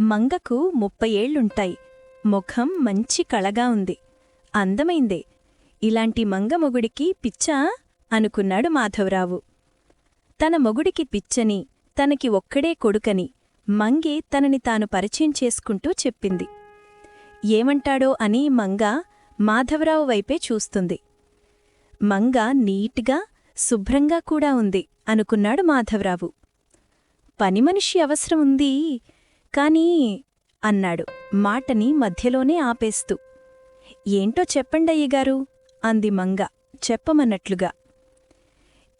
మంగకు ముప్పై ఏళ్ళుంటాయి ముఖం మంచి కళగా ఉంది. అందమైందే. ఇలాంటి మంగ మొగుడికి పిచ్చా? అనుకున్నాడు మాధవరావు. తన మొగుడికి పిచ్చని తనకి ఒక్కడే కొడుకని మంగి తనని తాను పరిచయం చేసుకుంటూ చెప్పింది. ఏమంటాడో అని మంగ మాధవరావు వైపే చూస్తుంది. మంగ నీట్గా శుభ్రంగా కూడా ఉంది అనుకున్నాడు మాధవరావు. పనిమనిషి అవసరం ఉంది కానీ అన్నాడు. మాటని మధ్యలోనే ఆపేస్తూ. ఏంటో చెప్పండయ్యగారు అంది మంగ చెప్పమన్నట్లుగా.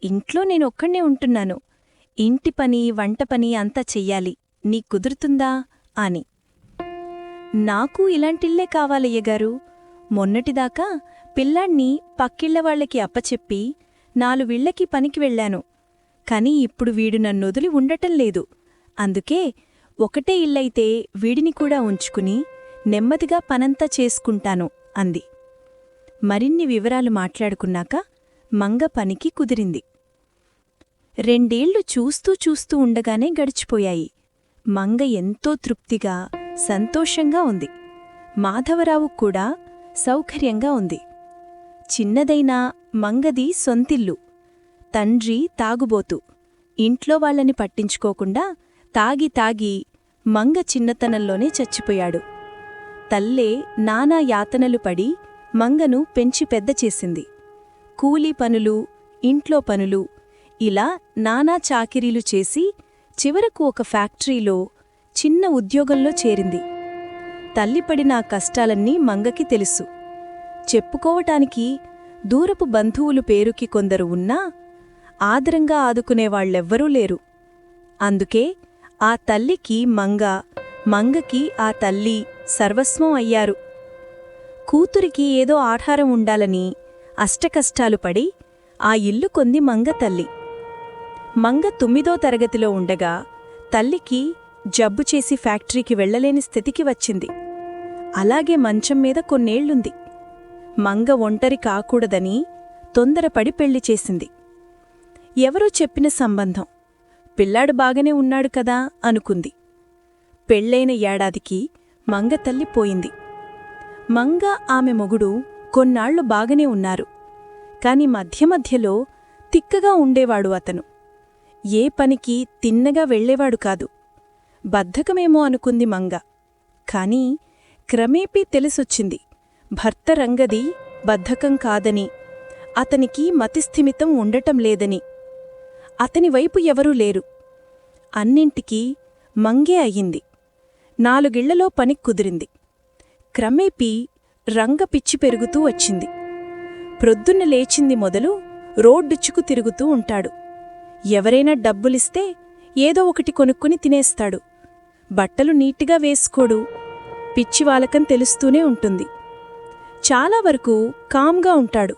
ఇంట్లో నేనొక్కడే ఉంటున్నాను. ఇంటి పని వంట పని అంతా చెయ్యాలి. నీ కుదురుతుందా? అని. నాకు ఇలాంటిల్లే కావాలయ్యగారు మొన్నటిదాకా పిల్లాణ్ణి పక్కిళ్ళవాళ్ళకి అప్పచెప్పి నాలువిళ్ళకి పనికి వెళ్ళాను. కాని ఇప్పుడు వీడు నన్నొదిలి ఉండటం లేదు. అందుకే ఒకటే ఇల్లైతే వీడిని కూడా ఉంచుకుని నెమ్మదిగా పనంతా చేసుకుంటాను అంది. మరిన్ని వివరాలు మాట్లాడుకున్నాక మంగ పనికి కుదిరింది. రెండేళ్ళు చూస్తూ చూస్తూ ఉండగానే గడిచిపోయాయి. మంగ ఎంతో తృప్తిగా సంతోషంగా ఉంది. మాధవరావు కూడా సౌకర్యంగా ఉంది. చిన్నదైనా మంగది సొంతిల్లు. తండ్రి తాగుబోతు. ఇంట్లో వాళ్ళని పట్టించుకోకుండా తాగి తాగి మంగ చిన్నతనంలోనే చచ్చిపోయాడు. తల్లే నానా యాతనలు పడి మంగను పెంచి పెద్ద చేసింది. కూలీ పనులు ఇంట్లో పనులు ఇలా నానా చాకిరీలు చేసి చివరకు ఒక ఫ్యాక్టరీలో చిన్న ఉద్యోగంలో చేరింది. తల్లిపడిన కష్టాలన్నీ మంగకి తెలుసు. చెప్పుకోవటానికి దూరపు బంధువులు పేరుకి కొందరు ఉన్నా ఆదరంగా ఆదుకునేవాళ్ళెవ్వరూ లేరు. అందుకే ఆ తల్లికి మంగ మంగకి ఆ తల్లి సర్వస్వం అయ్యారు. కూతురికి ఏదో ఆహారం ఉండాలని అష్టకష్టాలు పడి ఆ ఇల్లు కొంది మంగ తల్లి. మంగ తొమ్మిదో తరగతిలో ఉండగా తల్లికి జబ్బు చేసి ఫ్యాక్టరీకి వెళ్ళలేని స్థితికి వచ్చింది. అలాగే మంచం మీద కొన్నేళ్ళుంది. మంగ ఒంటరి కాకూడదని తొందరపడి పెళ్ళి చేసింది. ఎవరో చెప్పిన సంబంధం. పిల్లాడు బాగానే ఉన్నాడు కదా అనుకుంది. పెళ్ళైన ఏడాదికి మంగ తల్లి పోయింది. మంగ ఆమె మొగుడు కొన్నాళ్ళు బాగానే ఉన్నారు. కాని మధ్య మధ్యలో తిక్కగా ఉండేవాడు అతను. ఏ పనికి తిన్నగా వెళ్ళేవాడు కాదు. బద్ధకమేమో అనుకుంది మంగ. కాని క్రమేపీ తెలిసొచ్చింది. భర్త రంగది బద్ధకం కాదని అతనికి మతిస్థిమితం ఉండటం లేదని. అతని వైపు ఎవరూ లేరు. అన్నింటికీ మంగే అయ్యింది. నాలుగిళ్ళలో పని కుదిరింది. క్రమేపీ రంగ పిచ్చి పెరుగుతూ వచ్చింది. ప్రొద్దున్న లేచింది మొదలు రోడ్డుచ్చుకు తిరుగుతూ ఉంటాడు. ఎవరైనా డబ్బులిస్తే ఏదో ఒకటి కొనుక్కుని తినేస్తాడు. బట్టలు నీట్గా వేసుకోడు. పిచ్చివాలకం తెలుస్తూనే ఉంటుంది. చాలా వరకు కామ్గా ఉంటాడు.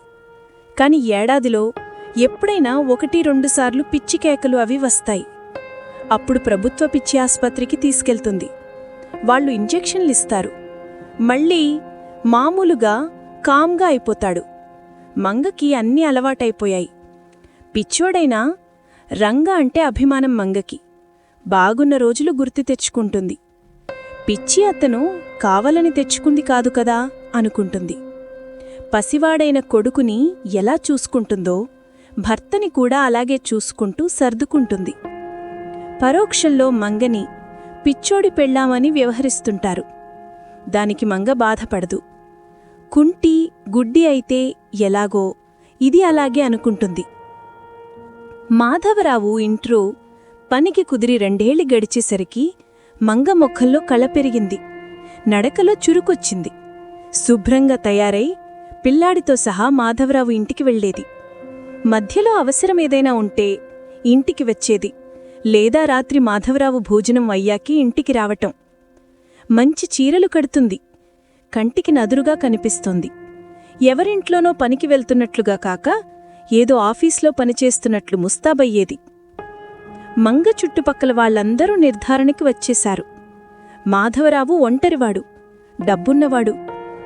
కాని ఏడాదిలో ఎప్పుడైనా ఒకటి రెండుసార్లు పిచ్చి కేకలు అవి వస్తాయి. అప్పుడు ప్రభుత్వ పిచ్చి ఆసుపత్రికి తీసుకెళ్తుంది. వాళ్ళు ఇంజెక్షన్లిస్తారు మళ్ళీ మామూలుగా కామ్గా అయిపోతాడు. మంగకి అన్నీ అలవాటైపోయాయి. పిచ్చోడైనా రంగ అంటే అభిమానం మంగకి. బాగున్న రోజులు గుర్తు తెచ్చుకుంటుంది. పిచ్చి అతను కావాలని తెచ్చుకుంది కాదు కదా అనుకుంటుంది. పసివాడైన కొడుకుని ఎలా చూసుకుంటుందో భర్తని కూడా అలాగే చూసుకుంటూ సర్దుకుంటుంది. పరోక్షంలో మంగని పిచ్చోడి పెళ్ళామని వ్యవహరిస్తుంటారు. దానికి మంగ బాధపడదు. కుంటి గుడ్డి అయితే ఎలాగో ఇది అలాగే అనుకుంటుంది. మాధవరావు ఇంట్రో పనికి కుదిరి రెండేళ్ళు గడిచేసరికి మంగ మొక్కల్లో కళ పెరిగింది. నడకలో చురుకొచ్చింది. శుభ్రంగా తయారై పిల్లాడితో సహా మాధవరావు ఇంటికి వెళ్ళేది మధ్యలో అవసరమేదైనా ఉంటే ఇంటికి వచ్చేది. లేదా రాత్రి మాధవరావు భోజనం అయ్యాకి ఇంటికి రావటం. మంచి చీరలు కడుతుంది. కంటికి నదురుగా కనిపిస్తోంది. ఎవరింట్లోనో పనికి వెళ్తున్నట్లుగా కాక ఏదో ఆఫీస్లో పనిచేస్తున్నట్లు ముస్తాబయ్యేది. మంగ చుట్టుపక్కల వాళ్ళందరూ నిర్ధారణకి వచ్చేశారు. మాధవరావు ఒంటరివాడు. డబ్బున్నవాడు.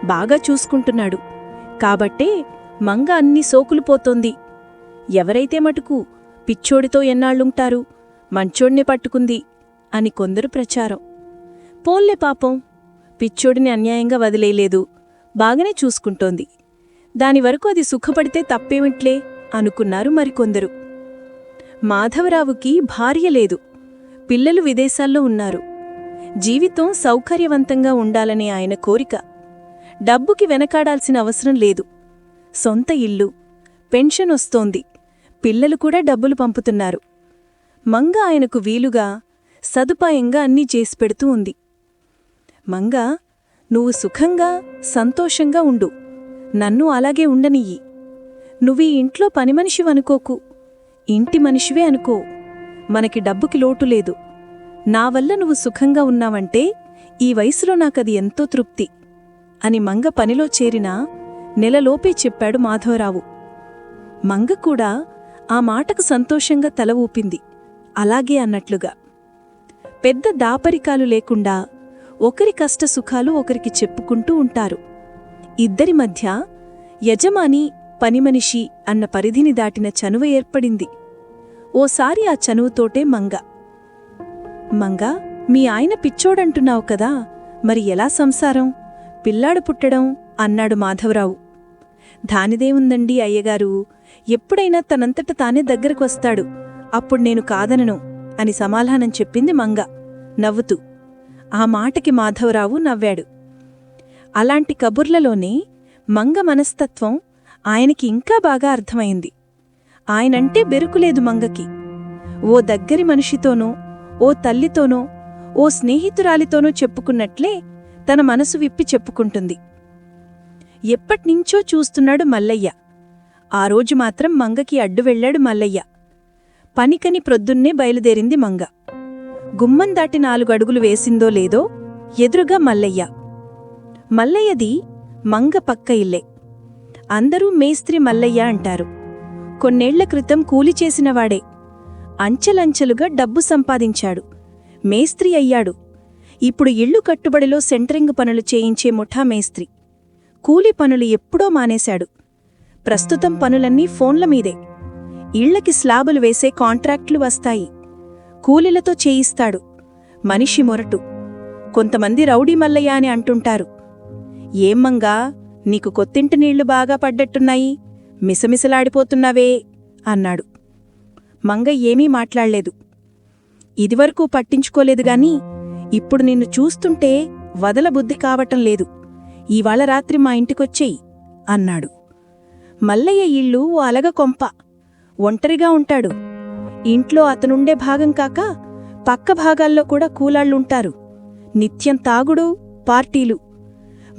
బాగా చూసుకుంటున్నాడు. కాబట్టే మంగ అన్ని సోకులు పోతోంది. ఎవరైతే మటుకు పిచ్చోడితో ఎన్నాళ్ళుంటారు? మంచోడిని పట్టుకుంది అని కొందరు ప్రచారం. పోన్లే పాపం పిచ్చోడిని అన్యాయంగా వదిలేయలేదు. బాగానే చూసుకుంటోంది. దాని వరకు అది సుఖపడితే తప్పేమిట్లే అనుకున్నారు మరికొందరు. మాధవరావుకి భార్య లేదు. పిల్లలు విదేశాల్లో ఉన్నారు. జీవితం సౌకర్యవంతంగా ఉండాలనే ఆయన కోరిక. డబ్బుకి వెనకాడాల్సిన అవసరం లేదు. సొంత ఇల్లు పెన్షన్ వస్తోంది. పిల్లలు కూడా డబ్బులు పంపుతున్నారు. మంగ ఆయనకు వీలుగా సదుపాయంగా అన్నీ చేసి పెడుతూ ఉంది. మంగ నువ్వు సుఖంగా సంతోషంగా ఉండు. నన్ను అలాగే ఉండనియ్యి. నువ్వీ ఇంట్లో పని మనిషివి అనుకోకు. ఇంటి మనిషివే అనుకో. మనకి డబ్బుకి లోటు లేదు. నా వల్ల నువ్వు సుఖంగా ఉన్నావంటే ఈ వయసులో నాకది ఎంతో తృప్తి అని మంగ పనిలో చేరినా నెలలోపే చెప్పాడు మాధవరావు. మంగ కూడా ఆ మాటకు సంతోషంగా తల ఊపింది. అలాగే అన్నట్లుగా. పెద్ద దాపరికాలు లేకుండా ఒకరి కష్ట సుఖాలు ఒకరికి చెప్పుకుంటూ ఉంటారు. ఇద్దరి మధ్య యజమాని పనిమనిషి అన్న పరిధిని దాటిన చనువ ఏర్పడింది. ఓసారి ఆ చనువుతోటే మంగ. మంగ మీ ఆయన పిచ్చోడంటున్నావు కదా మరి ఎలా సంసారం? పిల్లాడు పుట్టడం అన్నాడు మాధవరావు. దానిదేముందండి అయ్యగారు ఎప్పుడైనా తనంతట తానే దగ్గరకు వస్తాడు. అప్పుడు నేను కాదనను అని సమాధానం చెప్పింది మంగ. నవ్వుతూ ఆ మాటకి మాధవరావు నవ్వాడు. అలాంటి కబుర్లలోనే మంగ మనస్తత్వం ఆయనకి ఇంకా బాగా అర్థమైంది. ఆయనంటే బెరుకులేదు మంగకి. ఓ దగ్గరి మనిషితోనో ఓ తల్లితోనో ఓ స్నేహితురాలితోనో చెప్పుకున్నట్లే తన మనసు విప్పి చెప్పుకుంటుంది. ఎప్పట్నించో చూస్తున్నాడు మల్లయ్య. ఆ రోజు మాత్రం మంగకి అడ్డు వెళ్ళాడు మల్లయ్య. పనికని ప్రొద్దున్నే బయలుదేరింది మంగ. గుమ్మం దాటి నాలుగడుగులు వేసిందో లేదో ఎదురుగా మల్లయ్య. మల్లయ్యది మంగ పక్క ఇల్లే. అందరూ మేస్త్రి మల్లయ్య అంటారు. కొన్నేళ్ళ క్రితం కూలి చేసినవాడే అంచెలంచెలుగా డబ్బు సంపాదించాడు. మేస్త్రి అయ్యాడు. ఇప్పుడు ఇళ్ళు కట్టుబడిలో సెంటరింగ్ పనులు చేయించే ముఠా మేస్త్రి. కూలి పనులు ఎప్పుడో మానేశాడు. ప్రస్తుతం పనులన్నీ ఫోన్ల మీదే. ఇళ్ళకి స్లాబులు వేసే కాంట్రాక్ట్లు వస్తాయి. కూలీలతో చేయిస్తాడు. మనిషి మొరటు. కొంతమంది రౌడీ మల్లయ్య అని అంటుంటారు. ఏమ్మంగా నీకు కొత్తింటి నీళ్ళు బాగా పడ్డట్టున్నాయి. మిసమిసలాడిపోతున్నావే అన్నాడు. మంగ ఏమీ మాట్లాడలేదు. ఇదివరకు పట్టించుకోలేదు గాని ఇప్పుడు నిన్ను చూస్తుంటే వదలబుద్ధి కావటం లేదు. ఇవాళ రాత్రి మా ఇంటికొచ్చేయి అన్నాడు. మల్లయ్య ఇల్లు ఓ అలగ కొంప. ఒంటరిగా ఉంటాడు. ఇంట్లో అతనుండే భాగం కాక పక్క భాగాల్లో కూడా కూలాళ్ళుంటారు నిత్యం తాగుడు పార్టీలు.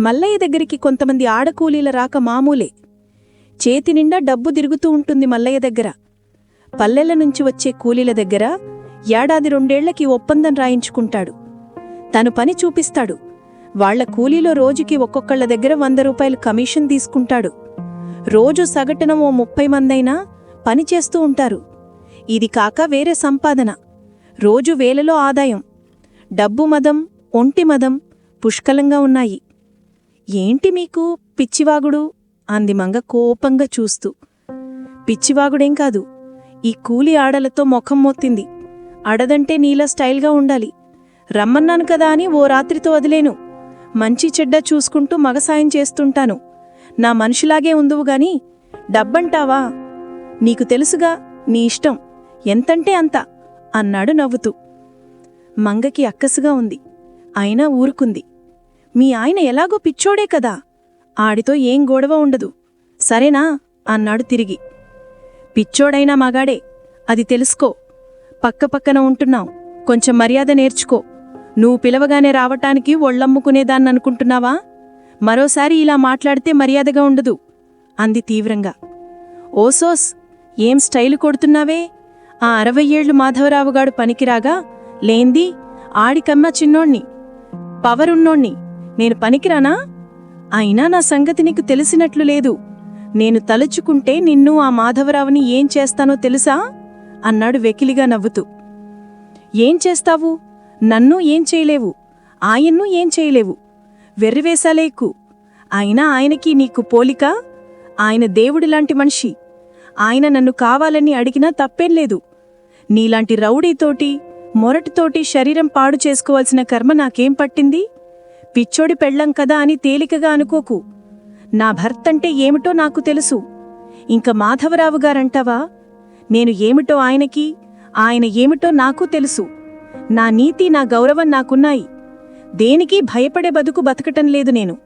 మల్లయ్య దగ్గరికి కొంతమంది ఆడకూలీల రాక మామూలే. చేతి నిండా డబ్బు తిరుగుతూ ఉంటుంది మల్లయ్య దగ్గర. పల్లెల నుంచి వచ్చే కూలీల దగ్గర ఏడాది రెండేళ్ళకి ఒప్పందం రాయించుకుంటాడు. తను పని చూపిస్తాడు. వాళ్ళ కూలీలో రోజుకి ఒక్కొక్కళ్ళ దగ్గర వంద రూపాయలు కమిషన్ తీసుకుంటాడు. రోజు సగటున ఓ ముప్పై మందైనా పని చేస్తూ ఉంటారు. ఇది కాక వేరే సంపాదన. రోజు వేలలో ఆదాయం. డబ్బు మదం ఒంటి మదం పుష్కలంగా ఉన్నాయి. ఏంటి మీకు పిచ్చివాగుడు? అంది మంగ కోపంగా చూస్తూ. పిచ్చివాగుడేం కాదు. ఈ కూలి ఆడలతో ముఖం మొత్తింది. అడదంటే నీలా స్టైల్గా ఉండాలి. రమ్మన్నాను కదా అని ఓ రాత్రితో వదిలేను. మంచి చెడ్డ చూసుకుంటూ మగసాయం చేస్తుంటాను. నా మనిషిలాగే ఉందువు గాని డబ్బంటావా? నీకు తెలుసుగా నీ ఇష్టం. ఎంతంటే అంత అన్నాడు నవ్వుతూ. మంగకి అక్కసుగా ఉంది. అయినా ఊరుకుంది. మీ ఆయన ఎలాగో పిచ్చోడే కదా. ఆడితో ఏం గొడవ ఉండదు. సరేనా? అన్నాడు తిరిగి. పిచ్చోడైనా మగాడే అది తెలుసుకో. పక్కపక్కన ఉంటున్నాం కొంచెం మర్యాద నేర్చుకో. నువ్వు పిలవగానే రావటానికి ఒళ్ళమ్ముకునేదాన్ననుకుంటున్నావా? మరోసారి ఇలా మాట్లాడితే మర్యాదగా ఉండదు అంది తీవ్రంగా. ఓసోస్ ఏం స్టైలు కొడుతున్నావే? ఆ అరవై ఏళ్ళు మాధవరావుగాడు పనికిరాగా? లేంది? ఆడికమ్మ చిన్నోణ్ణి పవరున్నోణ్ణి నేను పనికిరానా? అయినా నా సంగతి నీకు తెలిసినట్లు లేదు. నేను తలుచుకుంటే నిన్ను ఆ మాధవరావుని ఏం చేస్తానో తెలుసా? అన్నాడు వెకిలిగా నవ్వుతూ. ఏం చేస్తావు? నన్ను ఏం చేయలేవు. ఆయన్ను ఏం చేయలేవు. వెర్రివేశాలేకు అయినా ఆయనకి నీకు పోలిక? ఆయన దేవుడిలాంటి మనిషి. ఆయన నన్ను కావాలని అడిగినా తప్పేం లేదు. నీలాంటి రౌడీతోటి మొరటితోటి శరీరం పాడు చేసుకోవాల్సిన కర్మ నాకేం పట్టింది? పిచ్చోడి పెళ్ళం కదా అని తేలికగా అనుకోకు. నా భర్తంటే ఏమిటో నాకు తెలుసు. ఇంక మాధవరావు గారంటావా? నేను ఏమిటో ఆయనకి ఆయన ఏమిటో నాకు తెలుసు. నా నీతి నా గౌరవం నాకున్నాయి. దేనికి భయపడే బతుకు బతకటం లేదు నేను.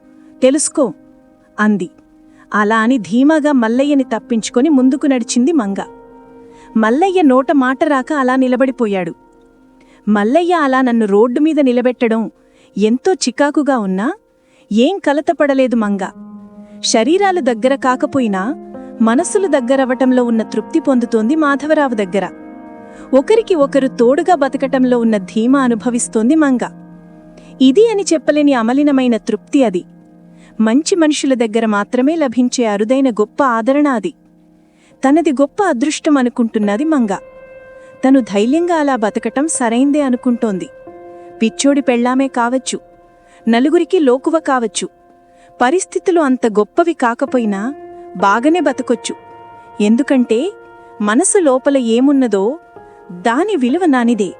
తెలుసుకో అంది. అలా అని ధీమాగా మల్లయ్యని తప్పించుకొని ముందుకు నడిచింది మంగ. మల్లయ్య నోట మాట రాక అలా నిలబడిపోయాడు. మల్లయ్య అలా నన్ను రోడ్డు మీద నిలబెట్టడం ఎంతో చికాకుగా ఉన్నా ఏం కలతపడలేదు మంగ. శరీరాలు దగ్గర కాకపోయినా మనసులు దగ్గరవటంలో ఉన్న తృప్తి పొందుతోంది మాధవరావు దగ్గర. ఒకరికి ఒకరు తోడుగా బతకటంలో ఉన్న ధీమా అనుభవిస్తోంది మంగ. ఇది అని చెప్పలేని అమలినమైన తృప్తి అది. మంచి మనుషుల దగ్గర మాత్రమే లభించే అరుదైన గొప్ప ఆదరణ అది. తనది గొప్ప అదృష్టం అనుకుంటున్నది మంగ. తను ధైర్యంగా అలా బతకటం సరైందే అనుకుంటోంది. పిచ్చోడి పెళ్ళామే కావచ్చు. నలుగురికి లోకువ కావచ్చు. పరిస్థితులు అంత గొప్పవి కాకపోయినా బాగానే బతకొచ్చు. ఎందుకంటే మనసు లోపల ఏమున్నదో దాని విలువ నానిదే.